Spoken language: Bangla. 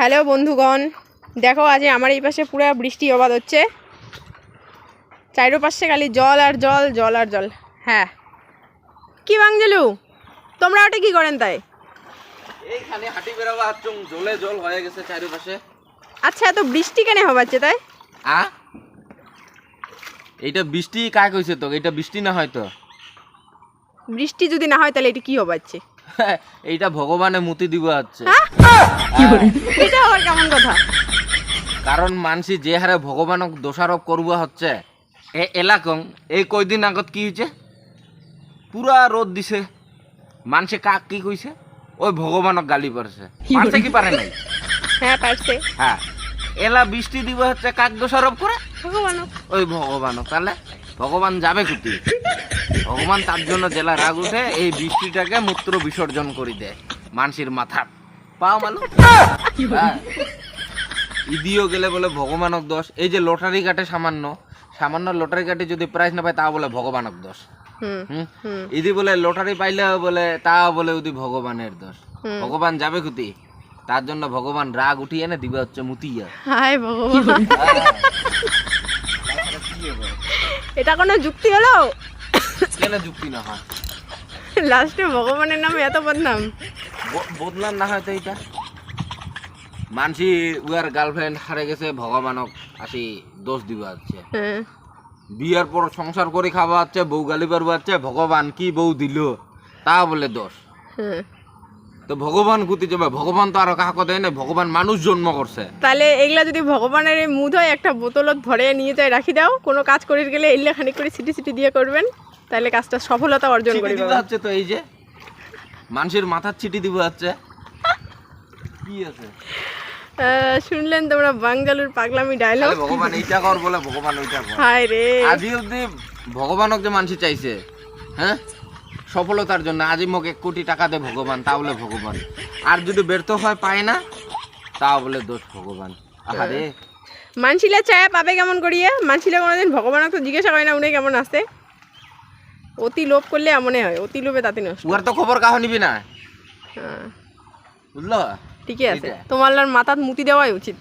হ্যালো বন্ধুগণ দেখো আজ আমার এই পাশে পুরো বৃষ্টি অবাধ হচ্ছে। চাইরো পাশে খালি জল আর জল জল আর জল। হ্যাঁ। কি বাংজলু? তোমরা ওটা কি করেন তাই? এইখানে হাঁটি বেড়াবা চুম জলে জল হয়ে গেছে চারিপাশে। আচ্ছা এত বৃষ্টি কেন হবাচ্ছে তাই? আ? এইটা বৃষ্টি কায় কইছে তো এটা বৃষ্টি না হয়তো বৃষ্টি যদি না হয় তাহলে এটা কি হবাচ্ছে? এইটা ভগবানে মুতি দিব হচ্ছে হ্যাঁ? এটা আবার কেমন কথা? কারণ মানসি যে হারে ভগবানক দোষারোপ করব হচ্ছে এ এলাকং এই কয়দিন আগত কি হয়েছে পুরা রোদ দিছে। মানসে কাক কি কইছে? ওই ভগবানক গালি পারছে। পারছে কি পারে নাই? হ্যাঁ পারছে। হ্যাঁ। এলা বৃষ্টি দিব হচ্ছে কাক দোষারোপ করে? ভগবান ওই ভগবানক তাহলে? ভগবান যাবে কুটি ভগবান তার জন্য জেলা রাগ উঠে এই বৃষ্টিটাকে মূত্র বিসর্জন করে দেয় মানসির মাথা পাও মানুষ হ্যাঁ। ইদিও গেলে বলে ভগবানক দোষ। এই যে লটারি কাটে সামান্য সামান্য লটারি কাটে যদি প্রাইজ না পায় তা বলে ভগবানক দোষ। ইদি বলে লটারি পাইলে বলে তা বলে উদি ভগবানের দোষ। ভগবান যাবে কুতি তার জন্য ভগবান রাগ উঠিয়ে এনে দিবে হচ্ছে মুতিয়া। হায় ভগবান। এটা কোনো যুক্তি হলো? কেন যুক্তি না হয়? লাস্টে ভগবানের নামে এত বদনাম। ব- বদলার না হয়তো এটা মানসি উয়ার গার্লফ্রেন্ড হারে গেছে ভগবানক আসি দোষ দিব আছে হ্যাঁ। বিয়ার পর সংসার করে খাওয়া হচ্ছে বউ গালি পারব হচ্ছে ভগবান কি বউ দিল? তা বলে দোষ। হ্যাঁ। তো ভগবান কুতি যাবে ভগবান তো আরও কাহাকে দেয় না ভগবান মানুষ জন্ম করছে। তাহলে এগুলা যদি ভগবানের মুদ হয় একটা বোতলত ভরে নিয়ে যায় রাখি দাও কোনো কাজ করে গেলে এগুলা খানিক করে সিটি সিটি দিয়ে করবেন। তাহলে কাজটা সফলতা অর্জন করে দিব হচ্ছে তো এই যে। মানুষের মাথার চিঠি দিব হচ্ছে। কি আছে? শুনলেন তোমরা বাঙ্গালুর পাগলামি ডায়লগ ভগবান এইটা কর বলে ভগবান ওইটা কর। হায় রে। আজি অব্দি ভগবানক যে মানুষ চাইছে হ্যাঁ? সফলতার জন্য আজি মোক এক কোটি টাকা দে ভগবান তা বলে ভগবান। আর যদি ব্যর্থ হয় পায় না তা বলে দোষ ভগবান। আরে মানসিলা চায়া পাবে কেমন করিয়ে? মানসিলা কোনোদিন ভগবানকে জিজ্ঞাসা করে না উনি কেমন আছে? অতি লোভ করলে এমনই হয় অতি লোভে তাতে নষ্ট। ওর তো খবর কাহ নিবি না। হ্যাঁ, বুঝলো? ঠিকই আছে। তোমার মাথাত মুতি দেওয়াই উচিত।